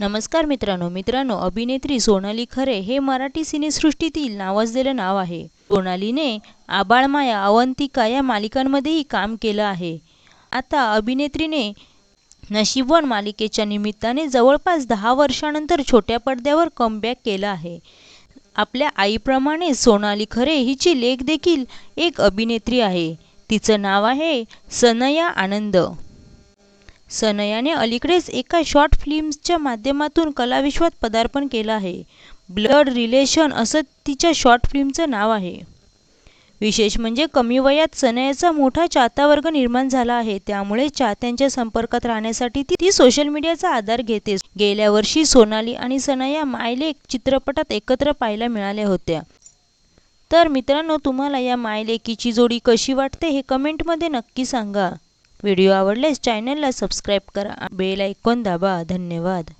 नमस्कार मित्रांनो मित्रांनो अभिनेत्री सोनाली खरे हे मराठी सिनेसृष्टीतील नावाजलेलं नाव आहे. सोनालीने आबाळमाया अवंतिका या मालिकांमध्येही काम केलं आहे. आता अभिनेत्रीने नशीबवन मालिकेच्या निमित्ताने जवळपास दहा वर्षानंतर छोट्या पडद्यावर कमबॅक केलं आहे. आपल्या आईप्रमाणे सोनाली खरे हिची लेख देखील एक अभिनेत्री आहे. तिचं नाव आहे सनया आनंद. सनयाने अलीकडेच एका शॉर्ट फिल्म्सच्या माध्यमातून कलाविश्वात पदार्पण केलं आहे. ब्लड रिलेशन असं तिच्या शॉर्ट फिल्मचं नाव आहे. विशेष म्हणजे कमी वयात सनयाचा मोठा चाहता वर्ग निर्माण झाला आहे. त्यामुळे चाहत्यांच्या संपर्कात राहण्यासाठी ती ती सोशल मीडियाचा आधार घेते. गेल्या वर्षी सोनाली आणि सनया मायलेक चित्रपटात एकत्र पाहायला मिळाल्या होत्या. तर मित्रांनो तुम्हाला या मायलेकीची जोडी कशी वाटते हे कमेंटमध्ये नक्की सांगा. व्हिडिओ आवडल्यास चॅनलला सबस्क्राईब करा. बेल ऐकून दाबा. धन्यवाद.